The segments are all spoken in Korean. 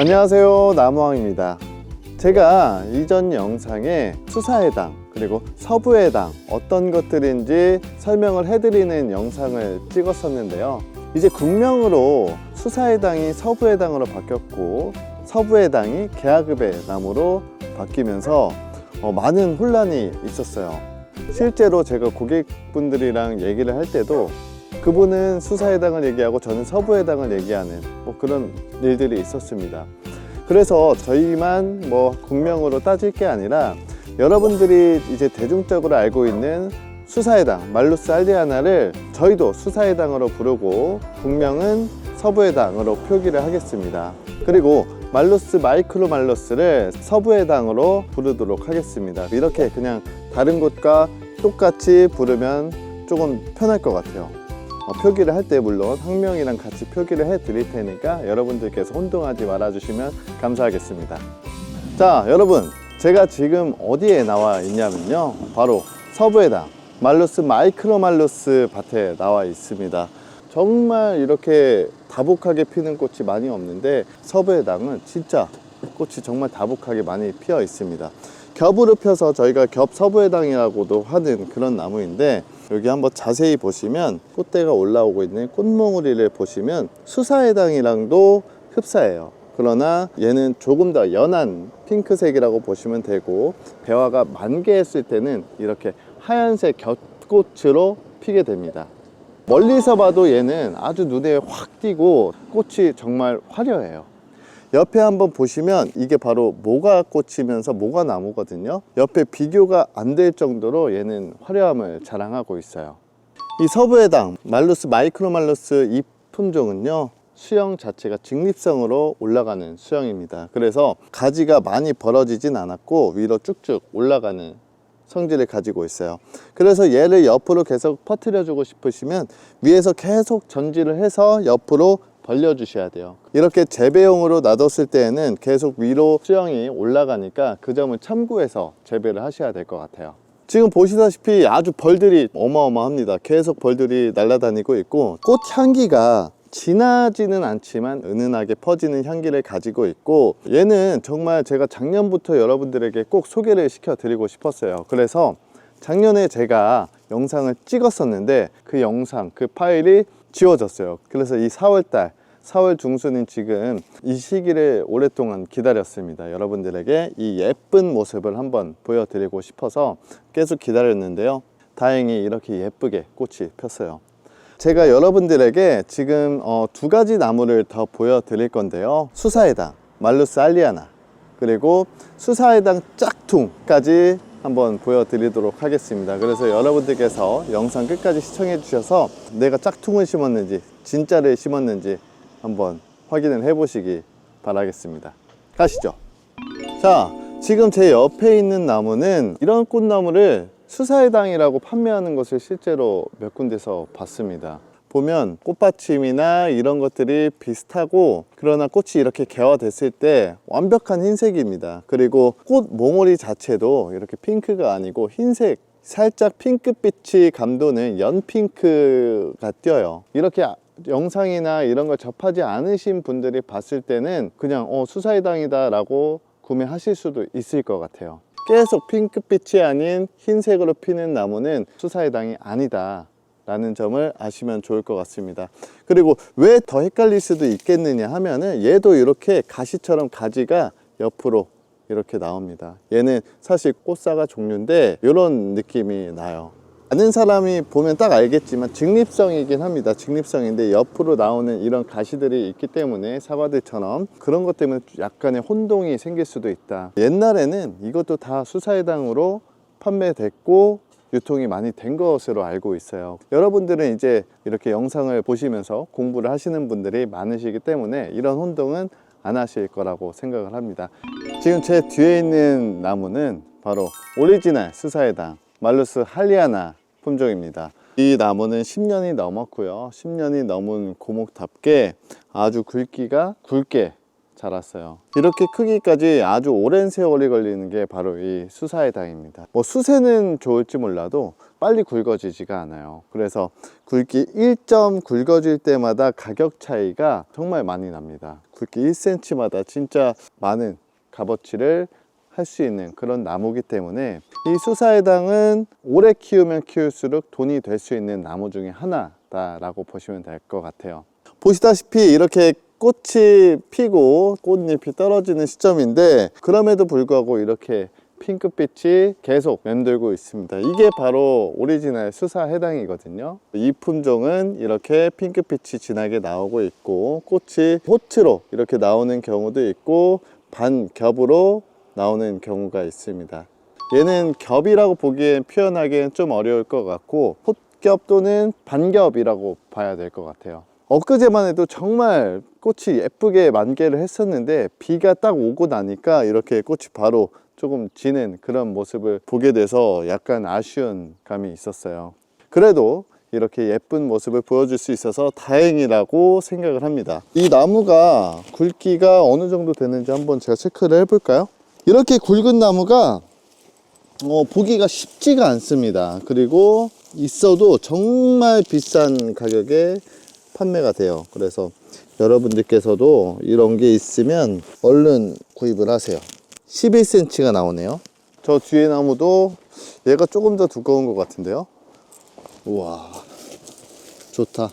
안녕하세요. 나무왕입니다. 제가 이전 영상에 수사해당 그리고 서부해당 어떤 것들인지 설명을 해드리는 영상을 찍었었는데요. 이제 국명으로 수사해당이 서부해당으로 바뀌었고 서부해당이 계하급의 나무로 바뀌면서 어, 많은 혼란이 있었어요. 실제로 제가 고객분들이랑 얘기를 할 때도 그분은 수사해당을 얘기하고 저는 서부해당을 얘기하는 뭐 그런 일들이 있었습니다. 그래서 저희만 뭐 국명으로 따질 게 아니라 여러분들이 이제 대중적으로 알고 있는 수사해당 말루스 알리아나를 저희도 수사해당으로 부르고 국명은 서부해당으로 표기를 하겠습니다. 그리고 말루스 마이크로 말루스를 서부해당으로 부르도록 하겠습니다. 이렇게 그냥 다른 곳과 똑같이 부르면 조금 편할 것 같아요. 어, 표기를 할 때 물론 학명이랑 같이 표기를 해 드릴 테니까 여러분들께서 혼동하지 말아 주시면 감사하겠습니다. 자, 여러분. 제가 지금 어디에 나와 있냐면요. 바로 서부해당 말루스 마이크로 말루스 밭에 나와 있습니다. 정말 이렇게 다복하게 피는 꽃이 많이 없는데 서부해당은 진짜 꽃이 정말 다복하게 많이 피어 있습니다. 겹으로 펴서 저희가 겹 서부해당이라고도 하는 그런 나무인데 여기 한번 자세히 보시면 꽃대가 올라오고 있는 꽃몽우리를 보시면 수사해당이랑도 흡사해요. 그러나 얘는 조금 더 연한 핑크색이라고 보시면 되고 배화가 만개했을 때는 이렇게 하얀색 겹꽃으로 피게 됩니다. 멀리서 봐도 얘는 아주 눈에 확 띄고 꽃이 정말 화려해요. 옆에 한번 보시면 이게 바로 모가 꽃이면서 모가 나무거든요. 옆에 비교가 안 될 정도로 얘는 화려함을 자랑하고 있어요. 이 서부해당 말루스 마이크로말루스 이 품종은요. 수영 자체가 직립성으로 올라가는 수영입니다. 그래서 가지가 많이 벌어지진 않았고 위로 쭉쭉 올라가는 성질을 가지고 있어요. 그래서 얘를 옆으로 계속 퍼뜨려 주고 싶으시면 위에서 계속 전지를 해서 옆으로 벌려 주셔야 돼요. 이렇게 재배용으로 놔뒀을 때에는 계속 위로 수영이 올라가니까 그 점을 참고해서 재배를 하셔야 될 것 같아요. 지금 보시다시피 아주 벌들이 어마어마합니다. 계속 벌들이 날아다니고 있고 꽃 향기가 진하지는 않지만 은은하게 퍼지는 향기를 가지고 있고 얘는 정말 제가 작년부터 여러분들에게 꼭 소개를 시켜 드리고 싶었어요. 그래서 작년에 제가 영상을 찍었었는데 그 영상, 그 파일이 지워졌어요. 그래서 이 4월달 4월 중순인 지금 이 시기를 오랫동안 기다렸습니다. 여러분들에게 이 예쁜 모습을 한번 보여드리고 싶어서 계속 기다렸는데요. 다행히 이렇게 예쁘게 꽃이 폈어요. 제가 여러분들에게 지금 어, 두 가지 나무를 더 보여드릴 건데요. 수사해당, 말루스 알리아나, 그리고 수사해당 짝퉁까지 한번 보여드리도록 하겠습니다. 그래서 여러분들께서 영상 끝까지 시청해 주셔서 내가 짝퉁을 심었는지 진짜를 심었는지 한번 확인을 해 보시기 바라겠습니다. 가시죠. 자, 지금 제 옆에 있는 나무는 이런 꽃나무를 수사해당이라고 판매하는 것을 실제로 몇 군데서 봤습니다. 보면 꽃받침이나 이런 것들이 비슷하고 그러나 꽃이 이렇게 개화됐을 때 완벽한 흰색입니다. 그리고 꽃 몽우리 자체도 이렇게 핑크가 아니고 흰색 살짝 핑크빛이 감도는 연핑크가 띄어요. 이렇게 영상이나 이런 걸 접하지 않으신 분들이 봤을 때는 그냥 어, 수사해당이다 라고 구매하실 수도 있을 것 같아요. 계속 핑크빛이 아닌 흰색으로 피는 나무는 수사해당이 아니다. 라는 점을 아시면 좋을 것 같습니다. 그리고 왜 더 헷갈릴 수도 있겠느냐 하면은 얘도 이렇게 가시처럼 가지가 옆으로 이렇게 나옵니다. 얘는 사실 꽃사과 종류인데 이런 느낌이 나요. 아는 사람이 보면 딱 알겠지만 직립성이긴 합니다. 직립성인데 옆으로 나오는 이런 가시들이 있기 때문에 사과들처럼 그런 것 때문에 약간의 혼동이 생길 수도 있다. 옛날에는 이것도 다 수사해당으로 판매됐고 유통이 많이 된 것으로 알고 있어요. 여러분들은 이제 이렇게 영상을 보시면서 공부를 하시는 분들이 많으시기 때문에 이런 혼동은 안 하실 거라고 생각을 합니다. 지금 제 뒤에 있는 나무는 바로 오리지널 수사해당 말루스 할리아나 품종입니다. 이 나무는 10년이 넘었고요. 10년이 넘은 고목답게 아주 굵기가 굵게 자랐어요. 이렇게 크기까지 아주 오랜 세월이 걸리는 게 바로 이 수사해당입니다. 뭐 수세는 좋을지 몰라도 빨리 굵어지지가 않아요. 그래서 굵기 1점 굵어질 때마다 가격 차이가 정말 많이 납니다. 굵기 1cm마다 진짜 많은 값어치를 할 수 있는 그런 나무기 때문에 이 수사해당은 오래 키우면 키울수록 돈이 될 수 있는 나무 중에 하나다라고 보시면 될 것 같아요. 보시다시피 이렇게 꽃이 피고 꽃잎이 떨어지는 시점인데 그럼에도 불구하고 이렇게 핑크빛이 계속 맴돌고 있습니다. 이게 바로 오리지널 수사 해당이거든요. 이 품종은 이렇게 핑크빛이 진하게 나오고 있고 꽃이 호트로 이렇게 나오는 경우도 있고 반겹으로 나오는 경우가 있습니다. 얘는 겹이라고 보기엔 표현하기엔 좀 어려울 것 같고 홑겹 또는 반겹이라고 봐야 될 것 같아요. 엊그제만 해도 정말 꽃이 예쁘게 만개를 했었는데 비가 딱 오고 나니까 이렇게 꽃이 바로 조금 지는 그런 모습을 보게 돼서 약간 아쉬운 감이 있었어요. 그래도 이렇게 예쁜 모습을 보여줄 수 있어서 다행이라고 생각을 합니다. 이 나무가 굵기가 어느 정도 되는지 한번 제가 체크를 해볼까요? 이렇게 굵은 나무가 어, 보기가 쉽지가 않습니다. 그리고 있어도 정말 비싼 가격에 판매가 돼요. 그래서 여러분들께서도 이런 게 있으면 얼른 구입을 하세요. 11cm가 나오네요. 저 뒤에 나무도 얘가 조금 더 두꺼운 것 같은데요. 우와, 좋다.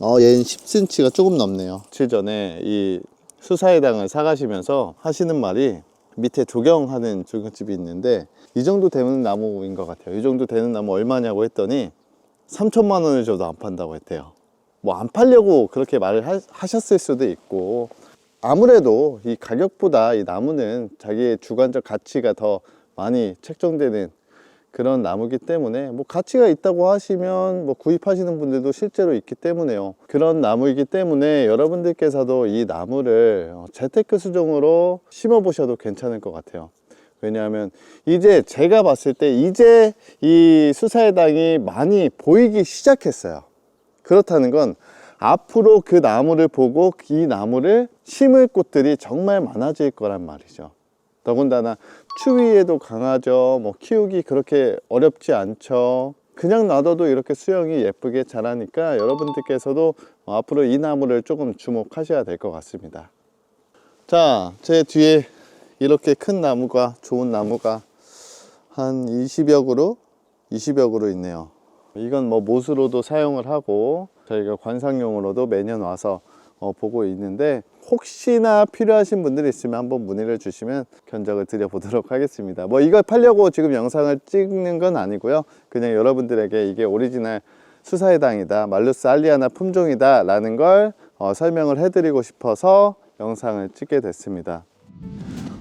어, 얘는 10cm가 조금 넘네요. 며칠 전에 이 수사해당을 사가시면서 하시는 말이 밑에 조경하는 조경집이 있는데 이 정도 되는 나무인 것 같아요. 이 정도 되는 나무 얼마냐고 했더니 3천만 원을 줘도 안 판다고 했대요. 뭐 안 팔려고 그렇게 말을 하, 하셨을 수도 있고 아무래도 이 가격보다 이 나무는 자기의 주관적 가치가 더 많이 책정되는 그런 나무기 때문에 뭐 가치가 있다고 하시면 뭐 구입하시는 분들도 실제로 있기 때문에요. 그런 나무이기 때문에 여러분들께서도 이 나무를 어, 재테크 수종으로 심어 보셔도 괜찮을 것 같아요. 왜냐하면 이제 제가 봤을 때 이제 이 수사해당이 많이 보이기 시작했어요. 그렇다는 건 앞으로 그 나무를 보고 이 나무를 심을 곳들이 정말 많아질 거란 말이죠. 더군다나 추위에도 강하죠. 뭐 키우기 그렇게 어렵지 않죠. 그냥 놔둬도 이렇게 수영이 예쁘게 자라니까 여러분들께서도 앞으로 이 나무를 조금 주목하셔야 될 것 같습니다. 자, 제 뒤에 이렇게 큰 나무가 좋은 나무가 한 20여 그루, 20여 그루 있네요. 이건 뭐 못으로도 사용을 하고 저희가 관상용으로도 매년 와서 어, 보고 있는데 혹시나 필요하신 분들이 있으면 한번 문의를 주시면 견적을 드려보도록 하겠습니다. 뭐 이걸 팔려고 지금 영상을 찍는 건 아니고요. 그냥 여러분들에게 이게 오리지널 수사해당이다, 말루스 알리아나 품종이다 라는 걸 어, 설명을 해드리고 싶어서 영상을 찍게 됐습니다.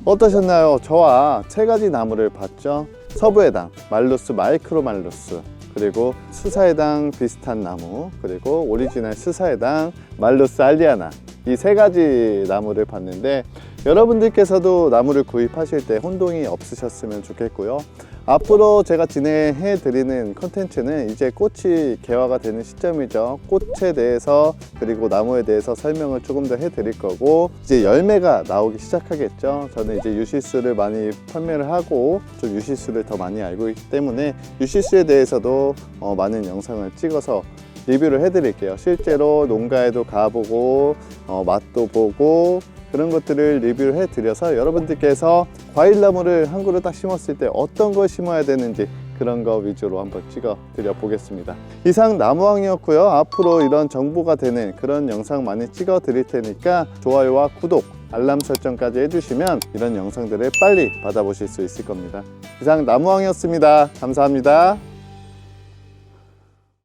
어떠셨나요? 저와 세 가지 나무를 봤죠. 서부해당, 말루스 마이크로 말루스, 그리고 수사해당 비슷한 나무, 그리고 오리지널 수사해당 말루스 알리아나. 이 세 가지 나무를 봤는데 여러분들께서도 나무를 구입하실 때 혼동이 없으셨으면 좋겠고요. 앞으로 제가 진행해 드리는 컨텐츠는 이제 꽃이 개화가 되는 시점이죠. 꽃에 대해서 그리고 나무에 대해서 설명을 조금 더 해 드릴 거고 이제 열매가 나오기 시작하겠죠. 저는 이제 유실수를 많이 판매를 하고 좀 유실수를 더 많이 알고 있기 때문에 유실수에 대해서도 어, 많은 영상을 찍어서 리뷰를 해드릴게요. 실제로 농가에도 가보고 어, 맛도 보고 그런 것들을 리뷰를 해드려서 여러분들께서 과일나무를 한 그루 딱 심었을 때 어떤 걸 심어야 되는지 그런 거 위주로 한번 찍어 드려 보겠습니다. 이상 나무왕이었고요. 앞으로 이런 정보가 되는 그런 영상 많이 찍어 드릴 테니까 좋아요와 구독, 알람 설정까지 해주시면 이런 영상들을 빨리 받아보실 수 있을 겁니다. 이상 나무왕이었습니다. 감사합니다.